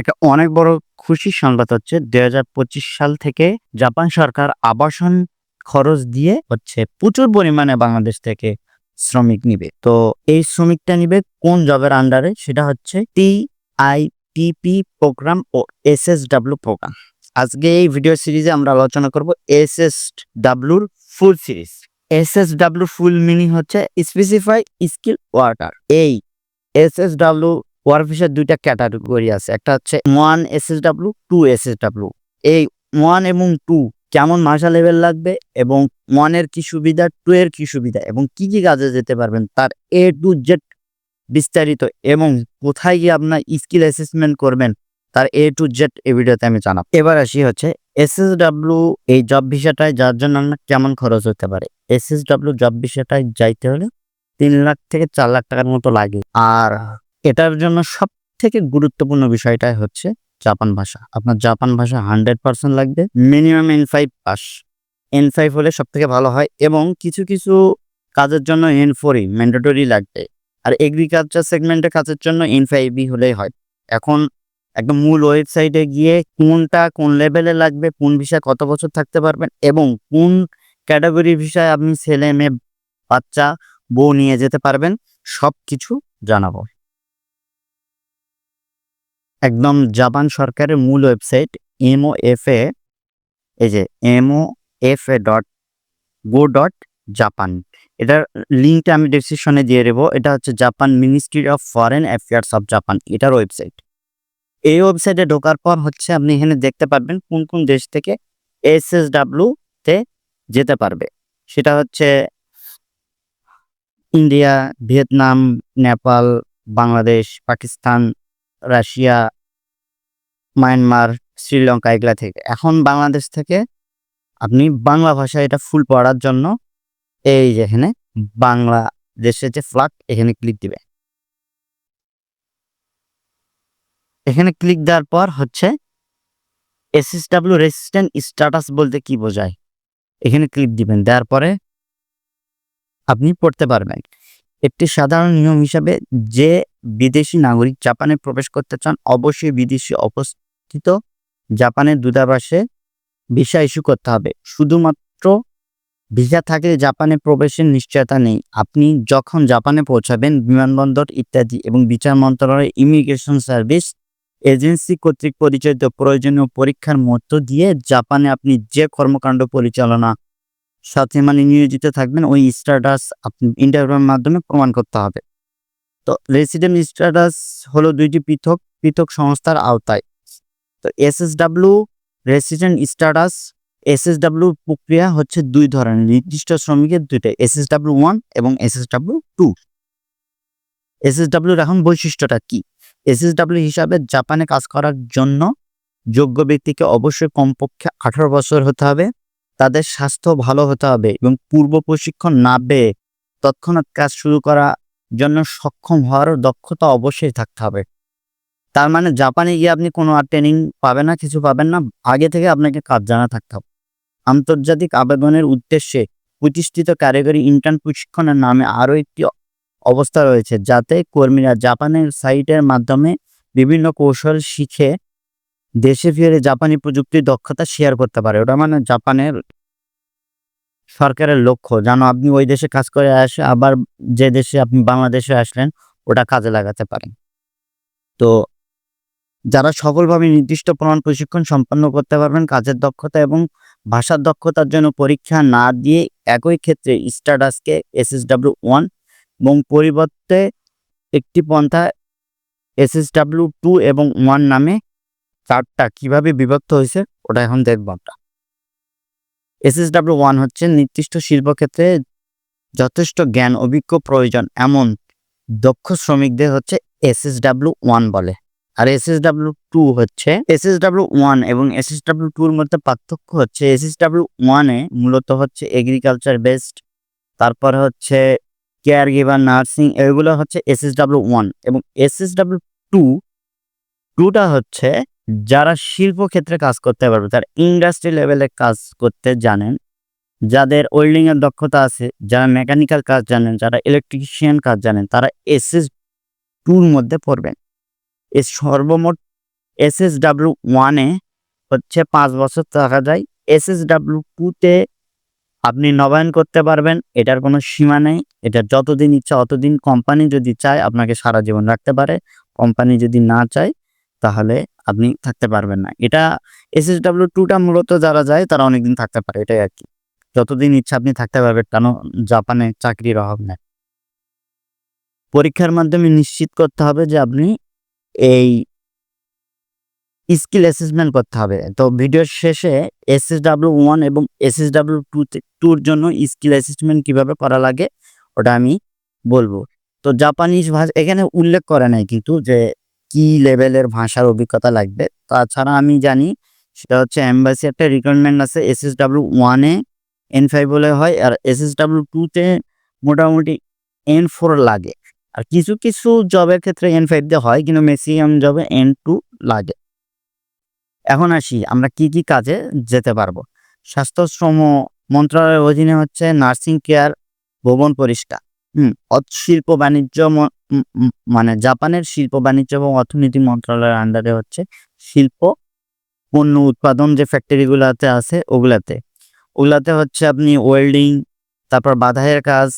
একটা অনেক বড় খুশির সংবাদ হচ্ছে দু হাজার পঁচিশ সাল থেকে জাপান সরকার আবাসন খরচ দিয়ে হচ্ছে প্রচুর পরিমাণে বাংলাদেশ থেকে শ্রমিক নিবে। তো এই শ্রমিকটা নিবে কোন জবের আন্ডারে সেটা হচ্ছে টি আই টিপি প্রোগ্রাম ও এস এস ডাব্লিউ প্রোগ্রাম আজকে এই ভিডিও সিরিজে আমরা আলোচনা করব S S ডাব্লিউর full series S S W full meaning হচ্ছে স্পেসিফাই স্কিল ওয়ার্কার এই এস এস ডাব্লিউ ওয়ারফিসের দুইটা ক্যাটাগরি আছে। একটা হচ্ছে one S S W two S S W এই ওয়ান এবং টু কেমন ভাষা লেভেল লাগবে এবং ওয়ানের কি সুবিধা টু এর কি সুবিধা এবং কি কি কাজে যেতে পারবেন তার এ টু জেড বিস্তারিত এবং কোথায় গিয়ে আপনার স্কিল অ্যাসেসমেন্ট করবেন তার এ টু জেড এই ভিডিওতে আমি জানাব। এবার আসি হচ্ছে এস এস ডাব্লিউ এই জব ভিসাটায় যার জন্য আপনার কেমন খরচ হতে পারে? এস এস ডাব্লিউ জব ভিসাটায় যাইতে হলে তিন লাখ থেকে চার লাখ টাকার মতো লাগে। আর এটার জন্য সব থেকে গুরুত্বপূর্ণ বিষয়টাই হচ্ছে জাপান ভাষা। আপনার জাপান ভাষা হান্ড্রেড পার্সেন্ট লাগবে, minimum N five pass N five হলে সব থেকে ভালো হয় এবং কিছু কিছু কাজের জন্য এন ফোরই ম্যান্ডেটরি লাগবে। আর এগ্রিকালচার সেগমেন্টের কাজের জন্য এন ফাইভই হলেই হয়। এখন একদম মূল ওয়েবসাইটে গিয়ে কোনটা কোন লেভেলে লাগবে, কোন বিষয়ে কত বছর থাকতে পারবেন এবং কোন ক্যাটাগরি বিষয়ে আপনি ছেলে, মেয়ে, বাচ্চা, বউ নিয়ে যেতে পারবেন সব কিছু জানাব। একদম জাপান সরকারের মূল ওয়েবসাইট এমও এফ এ এই যে MO F A dot go dot Japan এটার লিঙ্কটা আমি ডিসক্রিপশনে দিয়ে দেবো। এটা হচ্ছে Japan ministry of foreign affairs of Japan এটার ওয়েবসাইট। এই ওয়েবসাইটে ঢোকার পর হচ্ছে আপনি এখানে দেখতে পারবেন কোন কোন দেশ থেকে এস এস তে যেতে পারবে। সেটা হচ্ছে India, Vietnam, Nepal, Bangladesh, Pakistan Russia, Myanmar, Sri Lanka এগুলা থেকে। এখন বাংলাদেশ থেকে আপনি বাংলা ভাষা এটা ফুল পড়ার জন্য এই যে এখানে বাংলা দেশের যে ফ্ল্যাগ এখানে ক্লিক দিবে। এখানে ক্লিক দেওয়ার পর হচ্ছে এসএসডাব্লিউ রেসিস্ট্যান্ট স্ট্যাটাস বলতে কি বোঝায়? এখানে ক্লিক দিবেন, দেওয়ার পরে আপনি পড়তে পারবেন। একটি সাধারণ নিয়ম হিসাবে যে বিদেশি নাগরিক জাপানে প্রবেশ করতে চান, অবশ্যই বিদেশি অবস্থিত জাপানের দূতাবাসে ভিসা ইস্যু করতে হবে। শুধুমাত্র ভিসা থাকলে জাপানে প্রবেশের নিশ্চয়তা নেই। আপনি যখন জাপানে পৌঁছাবেন, বিমানবন্দর ইত্যাদি এবং বিচার মন্ত্রণালয়, ইমিগ্রেশন সার্ভিস এজেন্সি কর্তৃক পরিচালিত প্রয়োজনীয় পরীক্ষার মধ্য দিয়ে জাপানে আপনি যে কর্মকাণ্ড পরিচালনা সাথে মানে নিয়োজিত থাকবেন ওই স্ট্যাটাস আপনি ইন্টারভিউর মাধ্যমে প্রমাণ করতে হবে। তো রেসিডেন্ট স্ট্যাটাস হলো দুইটি পৃথক পৃথক সংস্থার আওতায়। তো এসএসডাব্লিউ রেসিডেন্ট স্ট্যাটাস এসএসডাব্লিউ প্রক্রিয়া হচ্ছে দুই ধরনের, নির্দিষ্ট শ্রমিকের দুইটা এসএসডাব্লিউ ওয়ান এবং এসএসডাব্লিউ টু এসএসডাব্লিউর এখন বৈশিষ্ট্যটা কি? এসএসডাব্লিউ হিসাবে জাপানে কাজ করার জন্য যোগ্য ব্যক্তিকে অবশ্যই কমপক্ষে আঠারো বছর হতে হবে। তাদের স্বাস্থ্য ভালো হতে হবে এবং পূর্ব প্রশিক্ষণ না পেয়ে তৎক্ষণাৎ কাজ শুরু করা জন্য সক্ষম হওয়ার দক্ষতা অবশ্যই থাকতে হবে। তার মানে জাপানে গিয়ে আপনি কোনো আর ট্রেনিং পাবেন না, কিছু পাবেন না, আগে থেকে আপনাকে কাজ জানা থাকতে হবে। আন্তর্জাতিক আবেদনের উদ্দেশ্যে প্রতিষ্ঠিত কারিগরি ইন্টার্ন প্রশিক্ষণের নামে আরও একটি অবস্থা রয়েছে, যাতে কর্মীরা জাপানের সাইটের মাধ্যমে বিভিন্ন কৌশল শিখে দেশে ফিরে জাপানি প্রযুক্তির দক্ষতা শেয়ার করতে পারে। ওটা মানে জাপানের সরকারের লক্ষ্য। যেন আপনি ওই দেশে কাজ করে আসে, আবার যে দেশে আপনি বাংলাদেশে আসলেন, ওটা কাজে লাগাতে পারেন। তো যারা সফলভাবে নির্দিষ্ট প্রমাণ প্রশিক্ষণ সম্পন্ন করতে পারবেন, কাজের দক্ষতা এবং ভাষার দক্ষতার জন্য পরীক্ষা না দিয়ে একই ক্ষেত্রে স্ট্যাটাসকে এসএসডাব্লিউ ওয়ান এবং পরিবর্তে একটি পন্থা এসএসডাব্লিউ টু এবং ওয়ান নামে চারটা কীভাবে বিভক্ত হয়েছে, ওটা এখন দেখব আমরা। এসএসডাব্লিউ ওয়ান হচ্ছে নির্দিষ্ট শিল্পক্ষেত্রে যথেষ্ট জ্ঞান, অভিজ্ঞ, প্রয়োজন, এমন দক্ষ শ্রমিকদের হচ্ছে এসএসডাব্লিউ ওয়ান বলে। আর এসএসডাব্লিউ টু হচ্ছে এসএসডাব্লিউ ওয়ান এবং এসএসডাব্লিউ টুর মধ্যে পার্থক্য হচ্ছে এসএসডাব্লিউ ওয়ানে মূলত হচ্ছে এগ্রিকালচার বেসড তারপরে হচ্ছে কেয়ার গিভার নার্সিং এগুলো হচ্ছে এসএসডাব্লিউ ওয়ান এবং এসএসডাব্লিউ টু টুটা হচ্ছে যারা শিল্পক্ষেত্রে কাজ করতে পারবে, তারা ইন্ডাস্ট্রি লেভেলে কাজ করতে জানেন, যাদের ওয়েল্ডিং এর দক্ষতা আছে, যারা মেকানিক্যাল কাজ জানেন, যারা ইলেকট্রিশিয়ান কাজ জানেন, তারা এসএস টুর মধ্যে পড়বেন। এ সর্বমোট এস এস ডাব্লিউ ওয়ানে হচ্ছে পাঁচ বছর থাকা যায়। এস এস ডাব্লিউ টুতে আপনি নবায়ন করতে পারবেন, এটার কোনো সীমা নেই। এটা যতদিন ইচ্ছা, অতদিন কোম্পানি যদি চায়, আপনাকে সারা জীবন রাখতে পারে। কোম্পানি যদি না চায়, তাহলে আপনি থাকতে পারবেন না। এটা এস এস ডাব্লিউ টুটা মূলত যারা যায়, তারা অনেকদিন থাকতে পারে, এটাই আর কি। যতদিন ইচ্ছা আপনি থাকতে পারবেন, কেন জাপানে চাকরির অভাব নেই। পরীক্ষার মাধ্যমে নিশ্চিত করতে হবে যে আপনি এই স্কিল অ্যাসেসমেন্ট করতে হবে। তো ভিডিওর শেষে এস এস ডাব্লিউ ওয়ান এবং এস এস ডাব্লিউ টু টুর জন্য স্কিল অ্যাসেসমেন্ট কীভাবে করা লাগে, ওটা আমি বলব। তো জাপানিজ ভাষা, এখানে উল্লেখ করে নাই কিন্তু যে কি লেভেলের ভাষার অভিজ্ঞতা লাগবে। তাছাড়া আমি জানি সেটা হচ্ছে এম্বাসি একটা রিকোয়ারমেন্ট আছে এস এস ডাব্লিউ ওয়ানে এন ফাইভ বলে হয়, আর এস এস ডাব্লিউ টুতে মোটামুটি এন ফোর লাগে। আর কিছু কিছু জবের ক্ষেত্রে এন ফাইভ দিয়ে হয়, কিন্তু ম্যাক্সিমাম জবে এন টু লাগে। এখন আসি, আমরা কি কি কাজে যেতে পারব? স্বাস্থ্য শ্রম মন্ত্রণালয়ের অধীনে হচ্ছে নার্সিং কেয়ার ভবন পরিষ্কার। হুম শিল্প, বাণিজ্য মানে জাপানের শিল্প বাণিজ্য এবং অর্থনীতি মন্ত্রণালয়ের আন্ডারে হচ্ছে শিল্প, পণ্য উৎপাদন যে ফ্যাক্টরিগুলোতে আছে ওগুলাতে। ওগুলাতে হচ্ছে আপনি ওয়েল্ডিং তারপর বাধাইয়ের কাজ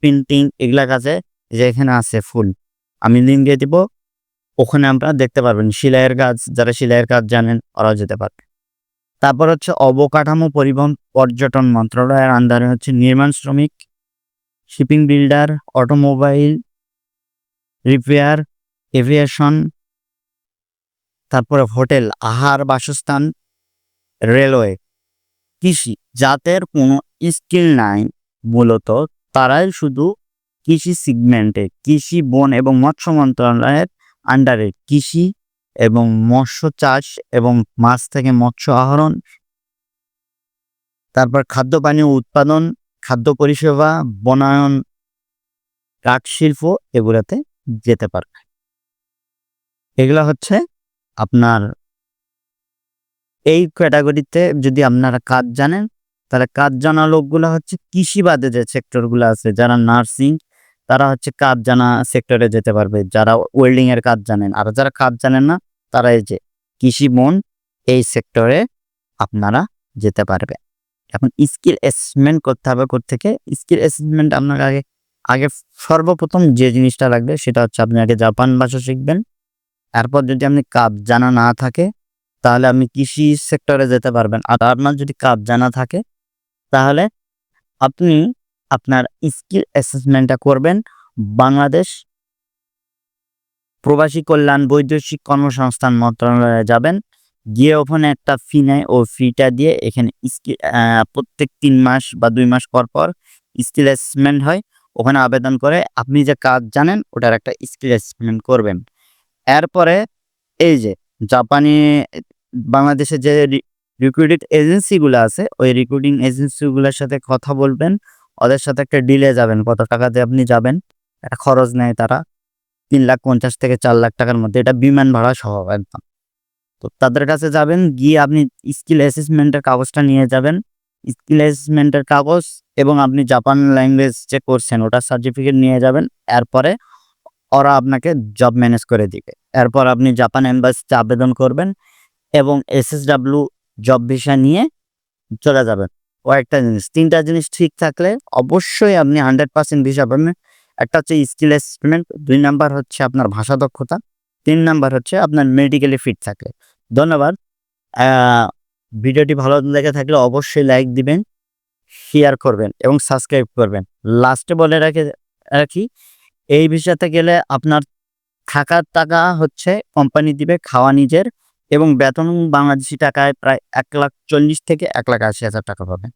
প্রিন্টিং এগুলা কাজে যে এখানে আছে ফুল আমি লিঙ্ক দিয়ে দিব, ওখানে আপনারা দেখতে পারবেন সেলাইয়ের কাজ, যারা সেলাইয়ের কাজ জানেন ওরাও যেতে পারবে। তারপর হচ্ছে অবকাঠামো পরিবহন পর্যটন মন্ত্রণালয়ের আন্ডারে হচ্ছে নির্মাণ শ্রমিক shipping builder automobile repair, aviation, তারপরে হোটেল, আহার, বাসস্থান, রেলওয়ে, কৃষি। যাদের কোনো স্কিল নাই, মূলত তারাই শুধু কৃষি সিগমেন্টে, কৃষি বন এবং মৎস্য মন্ত্রণালয়ের আন্ডারে কৃষি এবং মৎস্য চাষ এবং মাছ থেকে মৎস্য আহরণ, তারপর খাদ্য পানীয় উৎপাদন, খাদ্য পরিষেবা, বনায়ন কাঠ শিল্প এগুলাতে যেতে পারবে। এগুলা হচ্ছে আপনার এই ক্যাটাগরিতে যদি আপনারা কাজ জানেন, তাহলে কাজ জানা লোকগুলো হচ্ছে কৃষি বাদে যে সেক্টরগুলো আছে, যারা নার্সিং, তারা হচ্ছে কাজ জানা সেক্টরে যেতে পারবে। যারা ওয়েল্ডিং এর কাজ জানেন, আর যারা কাজ জানেন না, তারা এই যে কৃষি বন এই সেক্টরে আপনারা যেতে পারবে এখন স্কিল অ্যাসেসমেন্ট করতে হবে থেকে স্কিল অ্যাসেসমেন্ট আপনার আগে আগে সর্বপ্রথম যে জিনিসটা লাগবে সেটা হচ্ছে আপনি আগে জাপান ভাষা শিখবেন। এরপর যদি আপনি কাপ জানা না থাকে, তাহলে আপনি কৃষি সেক্টরে যেতে পারবেন। আর আপনার যদি কাপ জানা থাকে, তাহলে আপনি আপনার স্কিল অ্যাসেসমেন্টটা করবেন বাংলাদেশ প্রবাসী কল্যাণ বৈদেশিক কর্মসংস্থান মন্ত্রণালয়ে যাবেন। গিয়ে ওখানে একটা ফি নেয়, ও ফিটা দিয়ে এখানে স্কিল প্রত্যেক তিন মাস বা দুই মাস পর পর স্কিল অ্যাসেসমেন্ট হয়। ওখানে আবেদন করে আপনি যে কাজ জানেন, ওটার একটা স্কিল অ্যাসেসমেন্ট করবেন। এরপরে এই যে জাপানি, বাংলাদেশে যে রিক্রুটিং এজেন্সিগুলো আছে, ওই রিক্রুটিং এজেন্সিগুলোর সাথে কথা বলবেন, ওদের সাথে একটা ডিলে যাবেন, কত টাকা দিয়ে আপনি যাবেন, একটা খরচ নেয় তারা, তিন লাখ পঞ্চাশ থেকে চার লাখ টাকার মধ্যে, এটা বিমান ভাড়া সহ একদম। তো তাদের কাছে যাবেন, গিয়ে আপনি স্কিল অ্যাসেসমেন্টের কাগজটা নিয়ে যাবেন স্কিল অ্যাসেসমেন্টের কাগজ এবং আপনি জাপান ল্যাঙ্গুয়েজ যে করছেন, ওটার সার্টিফিকেট নিয়ে যাবেন। এরপরে ওরা আপনাকে জব ম্যানেজ করে দিবে। এরপর আপনি জাপান এম্বাসিতে আবেদন করবেন এবং এসএসডাব্লিউ জব ভিসা নিয়ে চলে যাবেন। ও একটা জিনিস, তিনটা জিনিস ঠিক থাকলে অবশ্যই আপনি হান্ড্রেড পার্সেন্ট ভিসা পাবেন। একটা হচ্ছে স্কিল অ্যাসেসমেন্ট দুই নাম্বার হচ্ছে আপনার ভাষা দক্ষতা, তিন নাম্বার হচ্ছে আপনার মেডিকেলি ফিট থাকলে। ধন্যবাদ। ভিডিওটি ভালো লেগে থাকলে অবশ্যই লাইক দিবেন শেয়ার করবেন এবং সাবস্ক্রাইব করবেন। লাস্টে বলে রাখে, রাখি, এই ভিসাতে গেলে আপনার থাকার টাকা হচ্ছে কোম্পানি দিবে খাওয়া নিজের এবং বেতন বাংলাদেশি টাকায় প্রায় এক লাখ চল্লিশ থেকে এক লাখ আশি হাজার টাকা পাবেন